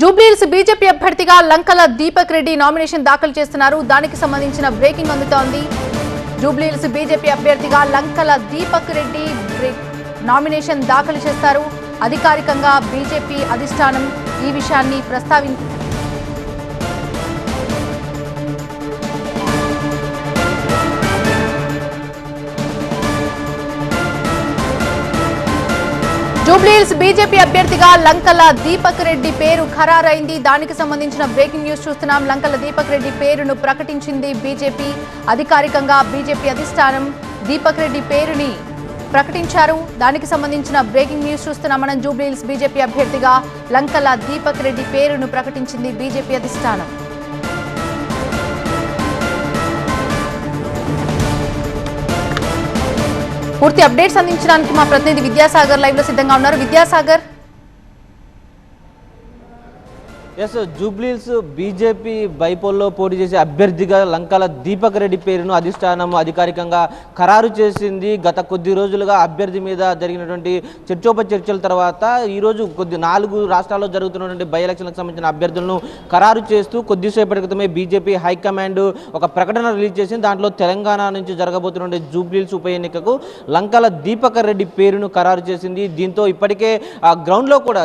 Jubilee Hills BJP అభ్యర్థిగా Lankala Deepak Reddy nomination దాఖలు చేస్తున్నారు. దానికి సంబంధించిన బ్రేకింగ్ అందుతోంది. జూబ్లీహిల్స్ బీజేపీ అభ్యర్థిగా లంకల దీపక్ రెడ్డి నామినేషన్ దాఖలు చేస్తారు. అధికారికంగా బీజేపీ అధిష్టానం ఈ విషయాన్ని ప్రస్తావి జూబ్లీహిల్స్ బీజేపీ అభ్యర్థిగా లంకల దీపక్ రెడ్డి పేరు ఖరారైంది. దానికి సంబంధించిన బ్రేకింగ్ న్యూస్ చూస్తున్నాం. లంకల దీపక్ రెడ్డి పేరును ప్రకటించింది బీజేపీ. అధికారికంగా బీజేపీ అధిష్టానం దీపక్ రెడ్డి పేరుని ప్రకటించారు. దానికి సంబంధించిన బ్రేకింగ్ న్యూస్ చూస్తున్నాం. మనం జూబ్లీహిల్స్ బీజేపీ అభ్యర్థిగా లంకల దీపక్ రెడ్డి పేరును ప్రకటించింది బీజేపీ అధిష్టానం. పూర్తి అప్డేట్స్ అందించడానికి మా ప్రతినిధి విద్యాసాగర్ లైవ్లో సిద్ధంగా ఉన్నారు. విద్యాసాగర్ ఎస్ జూబ్లీల్స్ బీజేపీ బైపోల్లో పోటీ చేసే అభ్యర్థిగా లంకాల దీపక్ రెడ్డి పేరును అధిష్టానం అధికారికంగా ఖరారు చేసింది. గత కొద్ది రోజులుగా అభ్యర్థి మీద జరిగినటువంటి చర్చోప చర్చల తర్వాత ఈరోజు కొద్ది నాలుగు రాష్ట్రాల్లో జరుగుతున్నటువంటి బై ఎలక్షన్లకు సంబంధించిన అభ్యర్థులను ఖరారు చేస్తూ కొద్దిసేపటి క్రితమే బీజేపీ హైకమాండ్ ఒక ప్రకటన రిలీజ్ చేసింది. దాంట్లో తెలంగాణ నుంచి జరగబోతున్న జూబ్లీల్స్ ఉప ఎన్నికకు లంకల దీపక్ రెడ్డి పేరును ఖరారు చేసింది. దీంతో ఇప్పటికే ఆ గ్రౌండ్లో కూడా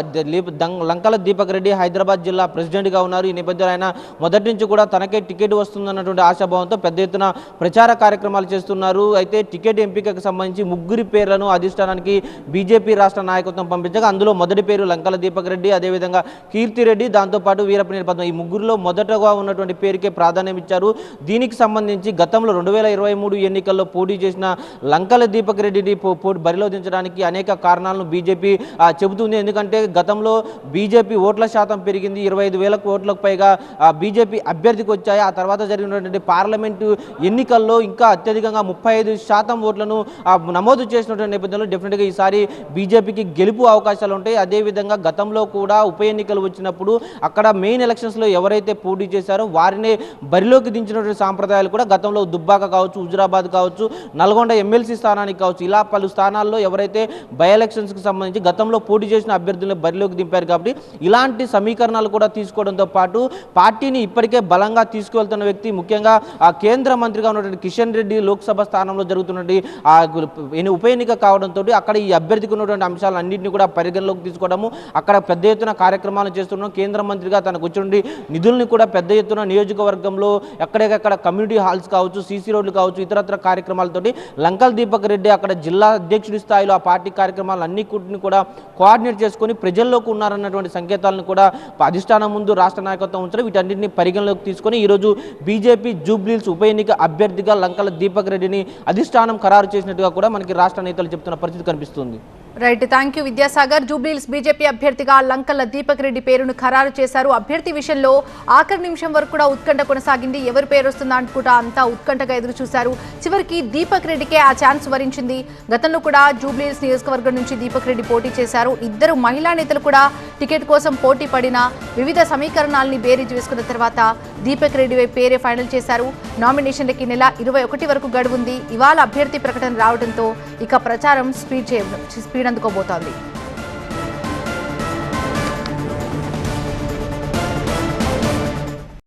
లంకల దీపక్ రెడ్డి హైదరాబాద్ జిల్లా ప్రెసిడెంట్గా ఉన్నారు. ఈ నేపథ్యంలో ఆయన మొదటి నుంచి కూడా తనకే టికెట్ వస్తుందన్నటువంటి ఆశాభావంతో పెద్ద ఎత్తున ప్రచార కార్యక్రమాలు చేస్తున్నారు. అయితే టికెట్ ఎంపికకు సంబంధించి ముగ్గురి పేర్లను అధిష్టానానికి బీజేపీ రాష్ట్ర నాయకత్వం పంపించగా అందులో మొదటి పేరు లంకల దీపక్ రెడ్డి అదేవిధంగా కీర్తిరెడ్డి దాంతోపాటు వీరపనేని పద్మ ఈ ముగ్గురులో మొదటగా ఉన్నటువంటి పేరుకే ప్రాధాన్యం ఇచ్చారు. దీనికి సంబంధించి గతంలో రెండు వేల ఇరవై మూడు ఎన్నికల్లో పోటీ చేసిన లంకల దీపక్ రెడ్డిని పో- బరిలో దించడానికి అనేక కారణాలను బీజేపీ చెబుతుంది. ఎందుకంటే గతంలో బీజేపీ ఓట్ల శాతం పెరిగింది. ఇరవై ఐదు వేల ఓట్లకు పైగా బీజేపీ అభ్యర్థికి వచ్చాయి. ఆ తర్వాత జరిగినటువంటి పార్లమెంటు ఎన్నికల్లో ఇంకా అత్యధికంగా ముప్పై ఐదు శాతం ఓట్లను నమోదు చేసినటువంటి నేపథ్యంలో డెఫినెట్గా ఈసారి బీజేపీకి గెలుపు అవకాశాలు ఉంటాయి. అదేవిధంగా గతంలో కూడా ఉప ఎన్నికలు వచ్చినప్పుడు అక్కడ మెయిన్ ఎలక్షన్స్లో ఎవరైతే పోటీ చేశారో వారినే బరిలోకి దించినటువంటి సాంప్రదాయాలు కూడా గతంలో దుబ్బాక కావచ్చు హుజురాబాద్ కావచ్చు నల్గొండ ఎమ్మెల్సీ స్థానానికి కావచ్చు ఇలా పలు స్థానాల్లో ఎవరైతే బై ఎలక్షన్స్కి సంబంధించి గతంలో పోటీ చేసిన అభ్యర్థులను బరిలోకి దింపారు కాబట్టి ఇలాంటి సమీకరణాలు కూడా తీసుకోవడంతో పాటు పార్టీని ఇప్పటికే బలంగా తీసుకువెళ్తున్న వ్యక్తి ముఖ్యంగా ఆ కేంద్ర మంత్రిగా ఉన్నటువంటి కిషన్ రెడ్డి లోక్సభ స్థానంలో జరుగుతున్నటువంటి ఆ ఉప ఎన్నిక కావడంతో అక్కడ ఈ అభ్యర్థికి ఉన్నటువంటి అంశాలన్నింటినీ కూడా పరిగణలోకి తీసుకోవడము అక్కడ పెద్ద ఎత్తున కార్యక్రమాలు చేస్తున్నాం కేంద్ర మంత్రిగా తనకు వచ్చినటువంటి నిధుల్ని కూడా పెద్ద ఎత్తున నియోజకవర్గంలో ఎక్కడికక్కడ కమ్యూనిటీ హాల్స్ కావచ్చు సీసీ రోడ్లు కావచ్చు ఇతరత్ర కార్యక్రమాలతోటి లంకల్ దీపక్ రెడ్డి అక్కడ జిల్లా అధ్యక్షుడి స్థాయిలో ఆ పార్టీ కార్యక్రమాలు అన్ని కూడా కోఆర్డినేట్ చేసుకొని ప్రజల్లోకి ఉన్నారన్నటువంటి సంకేతాలను కూడా అధిష్టానం ముందు రాష్ట్ర నాయకత్వం ఉంచడం వీటన్నింటినీ పరిగణలోకి తీసుకొని ఈరోజు బీజేపీ జూబ్లీల్స్ ఉప ఎన్నిక అభ్యర్థిగా లంకల దీపక్ రెడ్డిని అధిష్టానం ఖరారు చేసినట్టుగా కూడా మనకి రాష్ట్ర నేతలు చెప్తున్న పరిస్థితి కనిపిస్తుంది. Right thank you Vidyasagar. Jubilee Hills BJP అభ్యర్థిగా లంకల దీపక్ రెడ్డి పేరును ఖరారు చేశారు. అభ్యర్థి విషయంలో ఆఖరి నిమిషం వరకు కూడా ఉత్కంఠ కొనసాగింది. ఎవరి పేరు వస్తుందా అనుకుంటా అంతా ఉత్కంఠగా ఎదురు చూశారు. చివరికి దీపక్ రెడ్డికే ఆ ఛాన్స్ వరించింది. గతంలో కూడా జూబ్లీహిల్స్ నియోజకవర్గం నుంచి దీపక్ రెడ్డి పోటీ చేశారు. ఇద్దరు మహిళా నేతలు కూడా టికెట్ కోసం పోటీ పడిన వివిధ సమీకరణాలని బేరీజ్ వేసుకున్న తర్వాత దీపక్ రెడ్డి వైపు పేరే ఫైనల్ చేశారు. నామినేషన్లకి నెల ఇరవై ఒకటి వరకు గడువుంది ఇవాళ అభ్యర్థి ప్రకటన రావడంతో ఇక ప్రచారం స్పీడ్ చే స్పీడ్